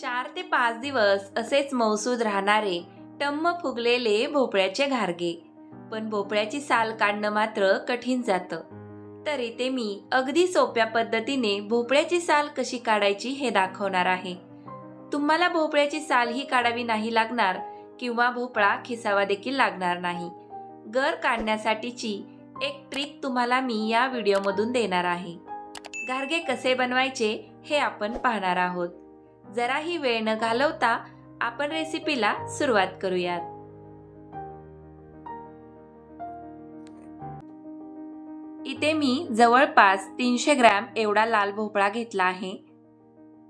चार ते पाच दिवस असेच मौसूद राहणारे टम्म फुगलेले भोपळ्याचे घारगे. पण भोपळ्याची साल काढणं मात्र कठीण जातं. तरी ते मी अगदी सोप्या पद्धतीने भोपळ्याची साल कशी काढायची हे दाखवणार आहे. तुम्हाला भोपळ्याची साल ही काढावी नाही लागणार किंवा भोपळा खिसावा देखील लागणार नाही. गर काढण्यासाठीची एक ट्रिक तुम्हाला मी या व्हिडिओमधून देणार आहे. गारगे कसे बनवायचे हे आपण पाहणार आहोत. जराही वेळ न घालवता आपण रेसिपीला सुरुवात करूयात. इथे मी जवळपास तीनशे ग्रॅम एवढा लाल भोपळा घेतला आहे.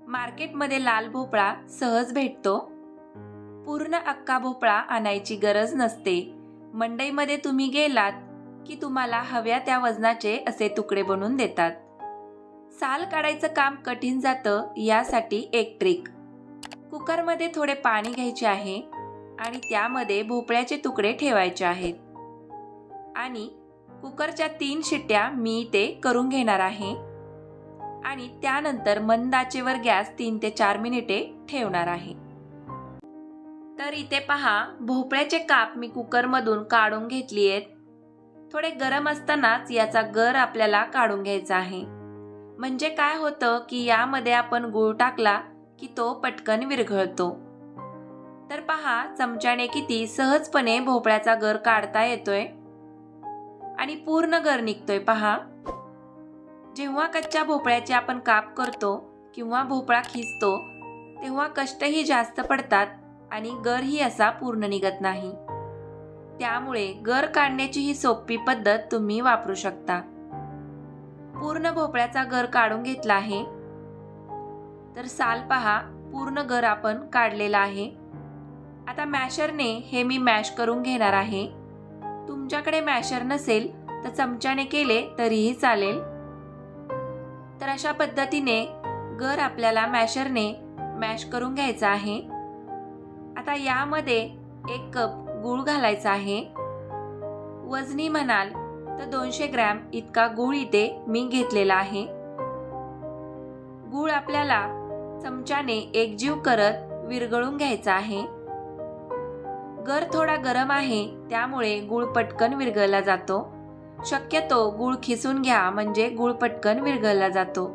मार्केटमध्ये लाल भोपळा सहज भेटतो. पूर्ण अक्का भोपळा आणायची गरज नसते. मंडईमध्ये तुम्ही गेलात की तुम्हाला हव्या त्या वजनाचे असे तुकडे बनवून देतात. साल काढायचं काम कठीण जातं यासाठी एक ट्रिक कुकरमध्ये थोडे पाणी घ्यायचे आहे आणि त्यामध्ये भोपळ्याचे तुकडे ठेवायचे आहेत. आणि कुकरच्या तीन शिट्ट्या मी ते करून घेणार आहे. आणि त्यानंतर मंदाचेवर गॅस तीन ते चार मिनिटे ठेवणार आहे. तर इथे पहा भोपळ्याचे काप मी कुकरमधून काढून घेतली आहेत. थोडे गरम असतानाच याचा गर आपल्याला काढून घ्यायचा आहे. म्हणजे काय होतं की यामध्ये आपण गूळ टाकला की तो पटकन विरघळतो. तर पहा चमच्याने किती सहजपणे भोपळ्याचा गर काढता येतोय. आणि पूर्ण गर निघतोय पहा. जेव्हा कच्च्या भोपळ्याचे आपण काप करतो किंवा भोपळा खिचतो तेव्हा कष्टही जास्त पडतात आणि गरही असा पूर्ण निघत नाही. त्यामुळे गर काढण्याची ही सोपी पद्धत तुम्ही वापरू शकता. पूर्ण भोपळ्याचा गर काढून घेतला आहे. तर साल पहा पूर्ण गर आपण काढलेला आहे. आता मॅशरने हे मी मॅश करून घेणार आहे. तुमच्याकडे मॅशर नसेल तर चमच्याने केले तरीही चालेल. तर अशा पद्धतीने गर आपल्याला मॅशरने मॅश करून घ्यायचा आहे. आता यामध्ये एक कप गूळ घालायचा आहे. वजनी म्हणाल तर दोनशे ग्रॅम इतका गूळ इथे मी घेतलेला आहे. गूळ आपल्याला चमच्याने एकजीव करत विरघळून घ्यायचा आहे. गर थोडा गरम आहे त्यामुळे गूळ पटकन विरघळला जातो. शक्यतो गूळ खिसून घ्या म्हणजे गूळ पटकन विरघळला जातो.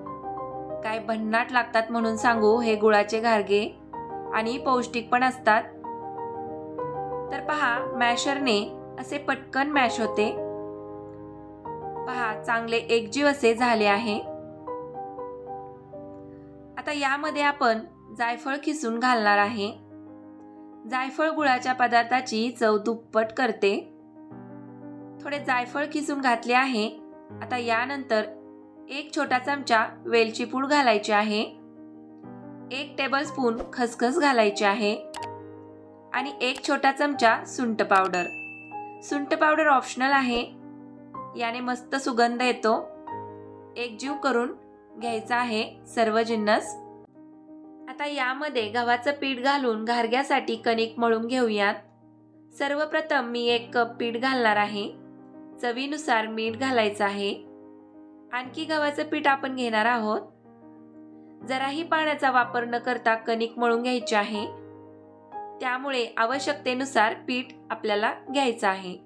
काय भन्नाट लागतात म्हणून सांगू हे गुळाचे घारगे. आणि पौष्टिक पण असतात. तर पहा मॅशरने असे पटकन मॅश होते. पहा चांगले एकजीव असे झाले आहे. आता यामध्ये आपण जायफळ खिसून घालणार आहे. जायफळ गुळाच्या पदार्थाची चव दुप्पट करते. थोडे जायफळ खिसून घातले आहे. आता यानंतर एक छोटा चमचा वेलची पूड घालायची आहे. एक टेबलस्पून खसखस घालायची आहे. आणि एक छोटा चमचा सुंट पावडर. सुंट पावडर ऑप्शनल आहे. याने मस्त सुगंध येतो. एकजीव करून घ्यायचा आहे सर्व जिन्नस आता यामध्ये गव्हाचं पीठ घालून घारग्यासाठी कणिक मळून घेऊयात. सर्वप्रथम मी एक कप पीठ घालणार आहे. चवीनुसार मीठ घालायचं आहे. आणखी गव्हाचं पीठ आपण घेणार आहोत. जराही पाण्याचा वापर न करता कणिक मळून घ्यायची आहे. त्यामुळे आवश्यकतेनुसार पीठ आपल्याला घ्यायचं आहे.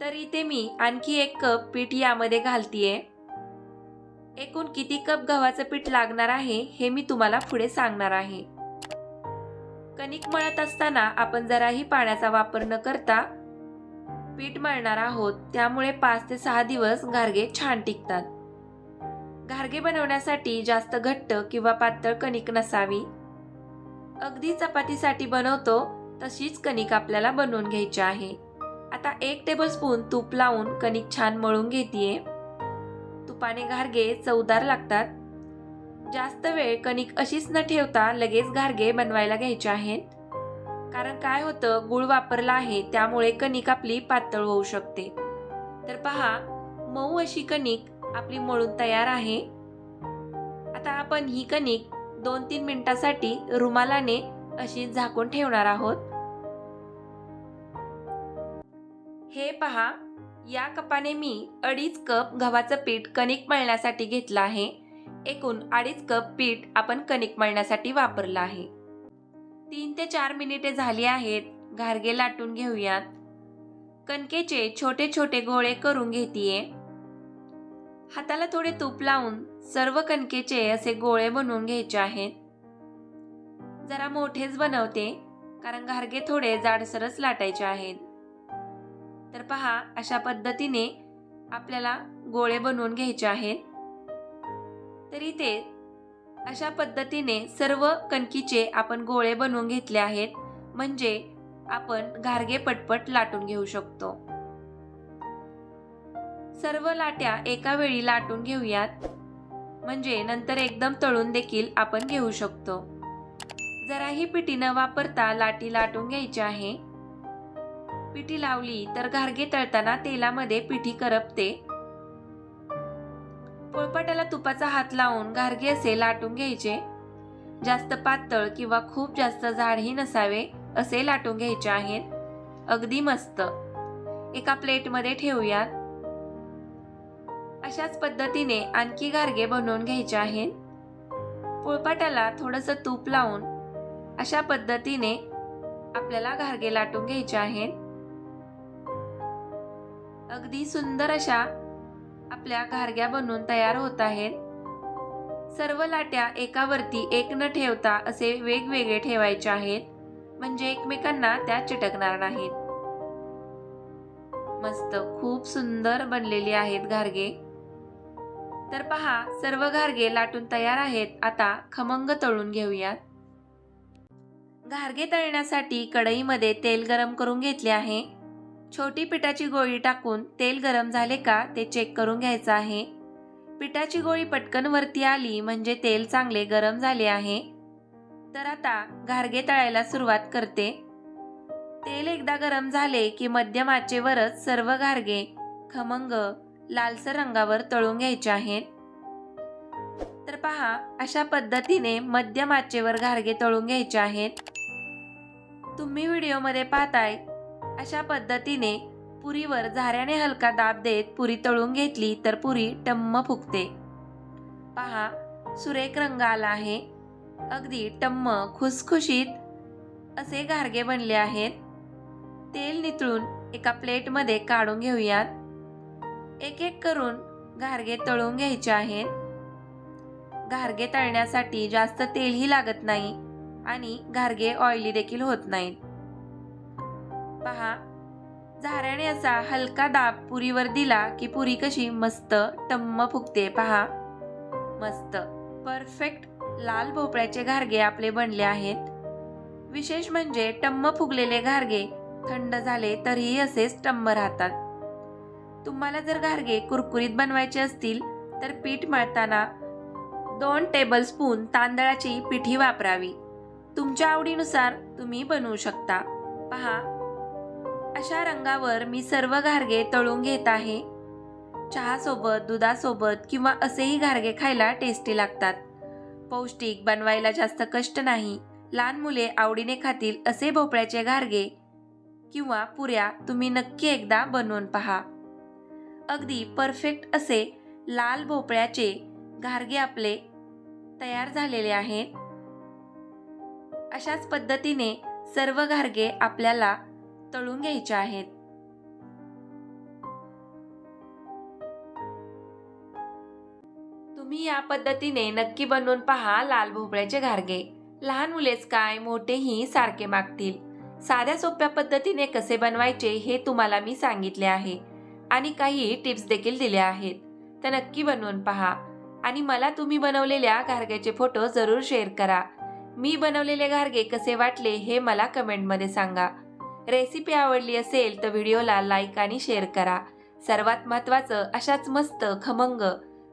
तर इथे मी आणखी एक कप पीठ यामध्ये घालतीये. एकूण किती कप गव्हाचं पीठ लागणार आहे हे मी तुम्हाला पुढे सांगणार आहे. कणिक मळत असताना आपण जराही पाण्याचा वापर न करता पीठ मळणार आहोत त्यामुळे पाच ते सहा दिवस घारगे छान टिकतात. घारगे बनवण्यासाठी जास्त घट्ट किंवा पातळ कणिक नसावी. अगदी चपातीसाठी बनवतो तशीच कणिक आपल्याला बनवून घ्यायची आहे. आता एक टेबलस्पून तूप लावून कणिक छान मळून घेतीये. तुपाने घारगे चवदार लागतात. जास्त वेळ कणिक अशीच न ठेवता लगेच घारगे बनवायला घ्यायचे आहेत. कारण काय होतं गुळ वापरला आहे त्यामुळे कणिक आपली पातळ होऊ शकते. तर पहा मऊ अशी कणिक आपली मळून तयार आहे. आता आपण ही कणिक दोन तीन मिनिटासाठी रुमालाने अशी झाकून ठेवणार आहोत. हे पहा या कपाने मी अडीच कप गव्हाचं पीठ कणिक मळण्यासाठी घेतलं आहे. एकूण अडीच कप पीठ आपण कणिक मळण्यासाठी वापरलं आहे. तीन ते चार मिनिटे झाली आहेत घारगे लाटून घेऊयात. कणकेचे छोटे छोटे गोळे करून घेतीये. हाताला थोडे तूप लावून सर्व कणकेचे असे गोळे बनवून घ्यायचे आहेत. जरा मोठेच बनवते कारण घारगे थोडे जाडसरच लाटायचे आहेत. तर पहा अशा पद्धतीने आपल्याला गोळे बनवून घ्यायचे आहेत. तर इथे अशा पद्धतीने सर्व कणकीचे आपण गोळे बनवून घेतले आहेत म्हणजे आपण घारगे पटपट लाटून घेऊ शकतो. सर्व लाट्या एका वेळी लाटून घेऊयात म्हणजे नंतर एकदम तळून देखील आपण घेऊ शकतो. जराही पिठी न वापरता लाटी लाटून घ्यायची आहे. पिठी लावली तर घारगे तळताना तेलामध्ये पिठी करपते. पोळपाटाला तुपाचा हात लावून घारगे असे लाटून घ्यायचे. जास्त पातळ किंवा खूप जास्त जाडही नसावे असे लाटून घ्यायचे आहेत. अगदी मस्त. एका प्लेटमध्ये ठेवूयात. अशाच पद्धतीने आणखी घारगे बनवून घ्यायचे आहेत. पोळपाटाला थोडंसं तूप लावून अशा पद्धतीने आपल्याला घारगे लाटून घ्यायचे आहेत. अगदी सुंदर अशा आपल्या घारग्या बनवून तयार होत आहेत. सर्व लाट्या एकावरती एक न ठेवता असे वेगवेगळे ठेवायचे आहेत. म्हणजे एकमेकांना त्या चिटकणार नाहीत. मस्त खूप सुंदर बनलेली आहेत घारगे. तर पहा सर्व घारगे लाटून तयार आहेत. आता खमंग तळून घेऊयात. घारगे तळण्यासाठी कढईमध्ये तेल गरम करून घेतले आहे. छोटी पिठाची गोळी टाकून तेल गरम झाले का ते चेक करून घ्यायचं आहे. पिठाची गोळी पटकन वरती आली म्हणजे तेल चांगले गरम झाले आहे. तर आता घारगे तळायला सुरुवात करते. तेल एकदा गरम झाले की मध्यम आचेवरच सर्व घारगे खमंग लालसर रंगावर तळून घ्यायचे आहेत. तर पहा अशा पद्धतीने मध्यम आचेवर घारगे तळून घ्यायचे आहेत. तुम्ही व्हिडिओमध्ये पाहताय अशा पद्धतीने पुरीवर झाऱ्याने हलका दाब देत पुरी तळून घेतली तर पुरी टम्म फुगते. पहा सुरेख रंग आला आहे. अगदी टम्म खुसखुशीत असे घारगे बनले आहेत. तेल नितळून एका प्लेटमध्ये काढून घेऊयात. एक एक करून घारगे तळून घ्यायचे आहेत. घारगे तळण्यासाठी जास्त तेलही लागत नाही आणि घारगे ऑइली देखील होत नाहीत. पहा. झाऱ्याने असा हलका दाब पुरीवर दिला की पुरी कशी मस्त टम्म फुगते पहा. मस्त. परफेक्ट लाल भोपळ्याचे घारगे आपले बनले आहेत. विशेष म्हणजे टम्म फुगलेले घारगे थंड झाले तरीही असेच टम्म राहतात. तुम्हाला जर घारगे कुरकुरीत बनवायचे असतील तर पीठ मळताना दोन टेबलस्पून तांदळाची पिठी वापरावी. तुमच्या आवडीनुसार तुम्ही बनवू शकता. पहा. अशा रंगावर मी सर्व घारगे तळून घेत आहे. चहासोबत दुधासोबत किंवा असेही घारगे खायला टेस्टी लागतात. पौष्टिक बनवायला जास्त कष्ट नाही. लहान मुले आवडीने खातील असे भोपळ्याचे घारगे किंवा पुऱ्या तुम्ही नक्की एकदा बनवून पहा. अगदी परफेक्ट असे लाल भोपळ्याचे घारगे आपले तयार झालेले आहेत. अशाच पद्धतीने सर्व घारगे आपल्याला तळून घ्यायचे आहेत. तुम्ही या पद्धतीने नक्की बनवून पहा लाल भोपळ्याचे घारगे. लहान मुलेच काय मोठेही सारखे मागतील. साध्या सोप्या पद्धतीने कसे बनवायचे हे तुम्हाला मी सांगितले आहे आणि काही टिप्स देखील दिल्या आहेत. तर नक्की बनवून पहा. आणि मला तुम्ही बनवलेल्या घारग्याचे फोटो जरूर शेअर करा. मी बनवलेले घारगे कसे वाटले हे मला कमेंटमध्ये सांगा. रेसिपी आवडली असेल तर व्हिडिओला लाईक आणि शेअर करा. सर्वात महत्त्वाचं अशाच मस्त खमंग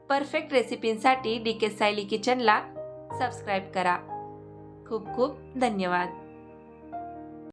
परफेक्ट रेसिपींसाठी डी के सायली किचनला सबस्क्राईब करा. खूप खूप धन्यवाद.